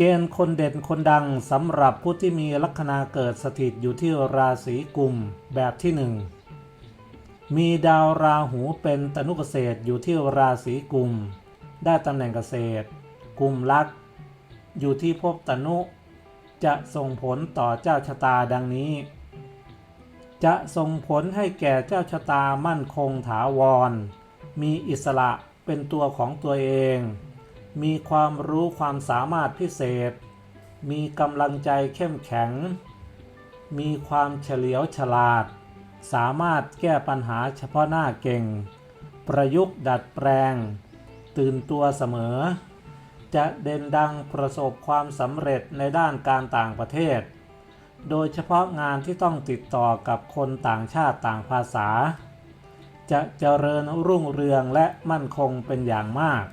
เกณฑ์คนเด่นคนดังสำหรับผู้ที่มีลัคนาเกิดสถิตอยู่ที่ราศีกุมแบบที่หนึ่งมีดาวราหูเป็นตนุเกษตรอยู่ที่ราศีกุม ได้ตำแหน่งเกษตร กุมลักอยู่ที่ภพตนุ จะส่งผลต่อเจ้าชะตาดังนี้ จะส่งผลให้แก่เจ้าชะตามั่นคงถาวร มีอิสระ เป็นตัวของตัวเอง มีความรู้ความสามารถพิเศษ มีกำลังใจเข้มแข็ง มีความเฉลียวฉลาด สามารถแก้ปัญหาเฉพาะหน้าเก่ง ประยุกต์ดัดแปลง ตื่นตัวเสมอ จะเด่นดังประสบความสำเร็จในด้านการต่างประเทศ โดยเฉพาะงานที่ต้องติดต่อกับคนต่างชาติต่างภาษา จะเจริญรุ่งเรืองและมั่นคงเป็นอย่างมาก